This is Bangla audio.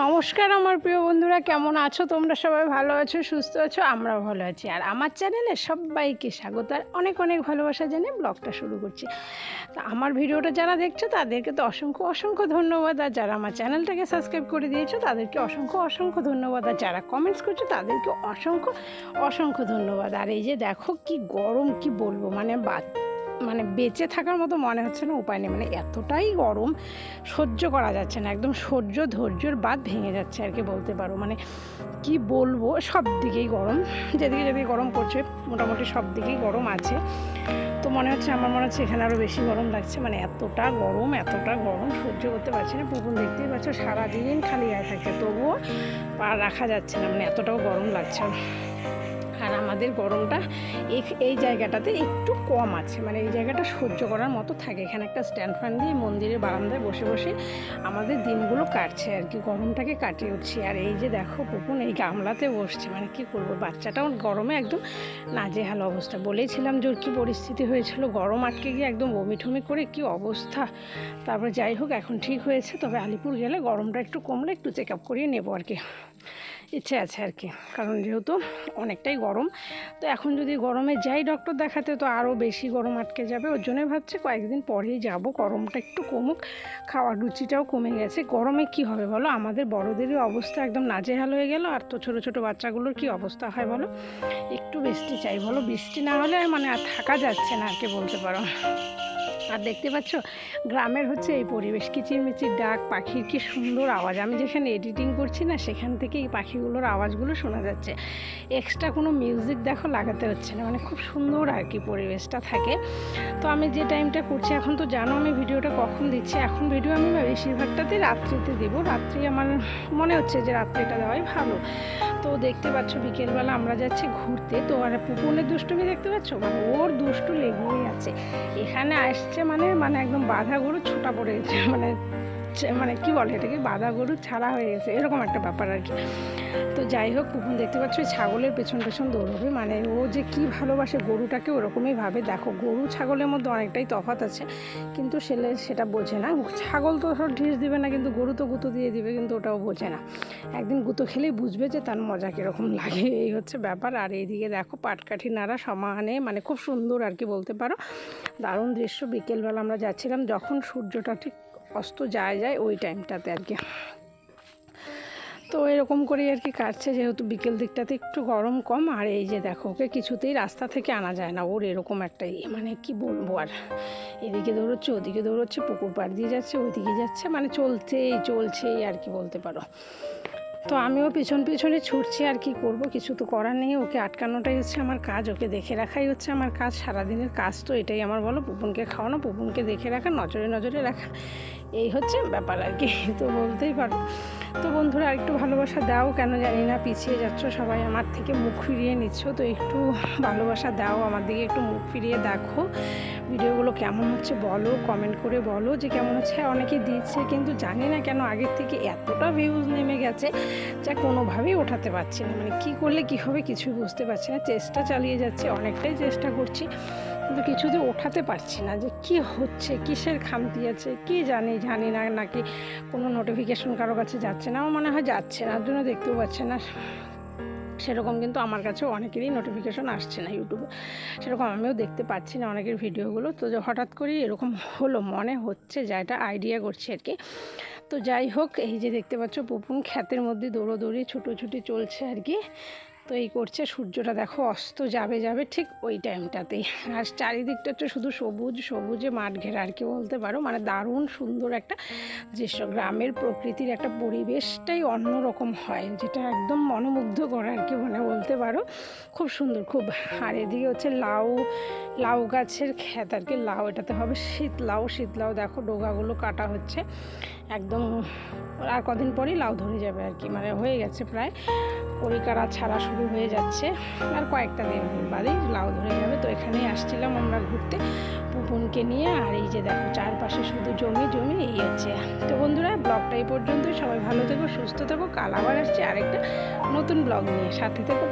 নমস্কার আমার প্রিয় বন্ধুরা, কেমন আছো? তোমরা সবাই ভালো আছো, সুস্থ আছো? আমরাও ভালো আছি। আর আমার চ্যানেলে সবাইকে স্বাগত। আর অনেক অনেক ভালোবাসা জানিয়ে ব্লগটা শুরু করছি। তা আমার ভিডিওটা যারা দেখছ, তাদেরকে তো অসংখ্য অসংখ্য ধন্যবাদ। আর যারা আমার চ্যানেলটাকে সাবস্ক্রাইব করে দিয়েছ, তাদেরকে অসংখ্য অসংখ্য ধন্যবাদ। আর যারা কমেন্টস করছ, তাদেরকে অসংখ্য অসংখ্য ধন্যবাদ। আর এই যে দেখো কি গরম, কি বলব? মানে বাচ্চা মানে বেঁচে থাকার মতো মনে হচ্ছে না, উপায় নেই। মানে এতটাই গরম, সহ্য করা যাচ্ছে না। একদম সহ্য, ধৈর্যর বাদ ভেঙে যাচ্ছে আর কি বলতে পারো। মানে কি বলব, সব দিকেই গরম। যেদিকে যেদিকে গরম পড়ছে, মোটামুটি সব দিকেই গরম আছে। তো মনে হচ্ছে, আমার মনে হচ্ছে এখানে আরও বেশি গরম লাগছে। মানে এতটা গরম এতটা গরম, সহ্য করতে পারছি না। পুকুর দেখতেই পাচ্ছ, সারাদিন খালি গায়ে থাকে। তবুও পা রাখা যাচ্ছে না। মানে এতটাও গরম লাগছে। আর আমাদের গরমটা এই- জায়গাটাতে একটু কম আছে। মানে এই জায়গাটা সহ্য করার মতো থাকে। এখানে একটা স্ট্যান্ড ফ্যান দিয়ে মন্দিরের বারান্দায় বসে বসে আমাদের দিনগুলো কাটছে আর কি, গরমটাকে কাটিয়ে উঠছি। আর এই যে দেখো পুকুন এই গামলাতে বসছে। মানে কি করব? বাচ্চাটাও গরমে একদম নাজেহাল অবস্থা। বলেছিলাম যে ওর কী পরিস্থিতি হয়েছিল? গরম আটকে গিয়ে একদম বমি ঠমি করে কি অবস্থা? তারপরে যাই হোক, এখন ঠিক হয়েছে। তবে আলিপুর গেলে গরমটা একটু কমলে একটু চেক আপ করিয়ে নেব আর কি। ইচ্ছে আছে আর কি। কারণ যেহেতু অনেকটাই গরম, তো এখন যদি গরমে যাই ডক্টর দেখাতে, তো আরও বেশি গরম আটকে যাবে। ওর জন্যই ভাবছি কয়েকদিন পরেই যাব। গরমটা একটু কমুক, খাওয়ার রুচিটাও কমে গেছে। গরমে কি হবে বলো? আমাদের বড়দেরই অবস্থা একদম নাজেহাল হয়ে গেল। আর তো ছোটো ছোটো বাচ্চাগুলোর কি অবস্থা হয় বলো? একটু বৃষ্টি চাই বলো। বৃষ্টি না হলে মানে আর থাকা যাচ্ছে না আর কি বলতে পারো। আর দেখতে পাচ্ছ, গ্রামের হচ্ছে এই পরিবেশ, কিচিরমিচির ডাক, পাখির কি সুন্দর আওয়াজ। আমি যেখানে এডিটিং করছি না, সেখান থেকে এই পাখিগুলোর আওয়াজগুলো শোনা যাচ্ছে। এক্সট্রা কোনো মিউজিক দেখো লাগাতে হচ্ছে না মানে খুব সুন্দর আর কি পরিবেশটা থাকে। তো আমি যে টাইমটা করছি, এখন তো জানো আমি ভিডিওটা কখন দিচ্ছি? এখন ভিডিও আমি বেশিরভাগটাতে রাত্রিতে দেবো। রাত্রি আমার মনে হচ্ছে যে রাত্রিটা দেওয়াই ভালো। তো দেখতে পাচ্ছ, বিকেলবেলা আমরা যাচ্ছি ঘুরতে। তো আর পুকুনের দুষ্টুমি দেখতে পাচ্ছ? মানে ওর দুষ্টু লেগেই আছে। এখানে আসছে মানে মানে একদম বাধা গরু ছোটা পড়ে গেছে। মানে মানে কি বলে এটাকে? বাধা গরু ছাড়া হয়ে গেছে। এরকম একটা ব্যাপার আর কি। তো যাই হোক পুকুন দেখতে পাচ্ছ ছাগলের পেছন পেছন দৌড়বে। মানে ও যে কি ভালোবাসে গরুটাকে, ওরকমই ভাবে। দেখো, গরু ছাগলের মধ্যে অনেকটাই তফাৎ আছে, কিন্তু ছেলে সেটা বোঝে না। ছাগল তো সব ঢিস দিবে না, কিন্তু গরু তো গুঁতো দিয়ে দিবে, কিন্তু ওটাও বোঝে না। একদিন গুঁতো খেলেই বুঝবে যে তার মজা কীরকম লাগে। এই হচ্ছে ব্যাপার। আর এইদিকে দেখো, পাটকাঠি নাড়া সমানে মানে খুব সুন্দর আর কি বলতে পারো। দারুণ দৃশ্য। বিকেলবেলা আমরা যাচ্ছিলাম, যখন সূর্যটা ঠিক অস্ত যায় যায় ওই টাইমটাতে আর কি। তো এরকম করেই আর কি কাটছে, যেহেতু বিকেল দিকটাতে একটু গরম কম, আর এই যে দেখো ওকে কিছুতেই রাস্তা থেকে আনা যায় না, ওর এরকম একটা ইয়ে মানে কি বলব আর। এদিকে দৌড়চ্ছে, ওদিকে দৌড়চ্ছে, পুকুর পাড় দিয়ে যাচ্ছে, ওইদিকে যাচ্ছে মানে চলছেই চলছেই আর কি বলতে পারো। তো আমিও পেছন পেছনে ছুটছি আর কি করব কিছু তো করার নেই ওকে আটকানোটাই হচ্ছে আমার কাজ ওকে দেখে রাখাই হচ্ছে আমার কাজ সারাদিনের কাজ তো এটাই আমার বলো পুপুনকে খাওয়ানো পুপুনকে দেখে রাখা নজরে নজরে রাখা এই হচ্ছে ব্যাপার আর কি তো বলতেই পারো। তো বন্ধুরা একটু ভালোবাসা দাও কেন জানি না পিছিয়ে যাচ্ছ সবাই আমার থেকে মুখ ফিরিয়ে নিচ্ছ তো একটু ভালোবাসা দাও আমার দিকে একটু মুখ ফিরিয়ে দেখো ভিডিওগুলো কেমন হচ্ছে বলো কমেন্ট করে বলো যে কেমন হচ্ছে হ্যাঁ, অনেকে দিচ্ছে কিন্তু জানি না কেন আগের থেকে এতটা ভিউজ নেমে গেছে যা কোনোভাবেই ওঠাতে পারছি না। মানে কী করলে কী হবে কিছুই বুঝতে পারছি না। চেষ্টা চালিয়ে যাচ্ছি, অনেকটাই চেষ্টা করছি, কিন্তু কিছুতে ওঠাতে পারছি না যে কি হচ্ছে, কিসের খামতি আছে, কি জানি জানি না, নাকি কোনো নোটিফিকেশন কারও কাছে যাচ্ছে না। আমার মনে হয় যাচ্ছে না জন্য দেখতেও পাচ্ছে না। সেরকম কিন্তু আমার কাছে অনেকেরই নোটিফিকেশন আসছে না ইউটিউবে সেরকম আমিও দেখতে পাচ্ছি না অনেকের ভিডিওগুলো। তো হঠাৎ করেই এরকম হলো, মনে হচ্ছে যা এটা আইডিয়া করছে আর কি। তো যাই হোক, এই যে দেখতে পাচ্ছ, পুপুন খ্যাতের মধ্যে দৌড়োদৌড়ি, ছুটোছুটি চলছে আর কি। তো এই করছে, সূর্যটা দেখো অস্ত যাবে যাবে ঠিক ওই টাইমটাতেই আর চারিদিকটা তো শুধু সবুজ, সবুজে মাঠ ঘেরা আর কি বলতে পারো। মানে দারুণ সুন্দর একটা দৃশ্য গ্রামের প্রকৃতির একটা পরিবেশটাই অন্যরকম হয়, যেটা একদম মনোমুগ্ধ করা আর কি মানে বলতে পারো। খুব সুন্দর, খুব আর এদিকে হচ্ছে লাউ লাউ গাছের ক্ষেত আর কি। লাউ এটাতে হবে শীত লাউ শীত লাউ দেখো ডোগাগুলো কাটা হচ্ছে। একদম আর কদিন পরেই লাউ ধরে যাবে আর কি। মানে হয়ে গেছে প্রায়। পরিকারা ছাড়া শুরু হয়ে যাচ্ছে। আর কয়েকটা দিন বাদেই লাউ ধরে যাবে। তো এখানেই আসছিলাম আমরা ঘুরতে পুপনকে নিয়ে। আর এই যে দেখো, চারপাশে শুধু জমি জমি, এই হচ্ছে। তো বন্ধুরা, ব্লগটা এই পর্যন্তই। সবাই ভালো থেকো, সুস্থ থাকো। কাল আবার আসছে আরেকটা নতুন ব্লগ নিয়ে। সাথে থেকো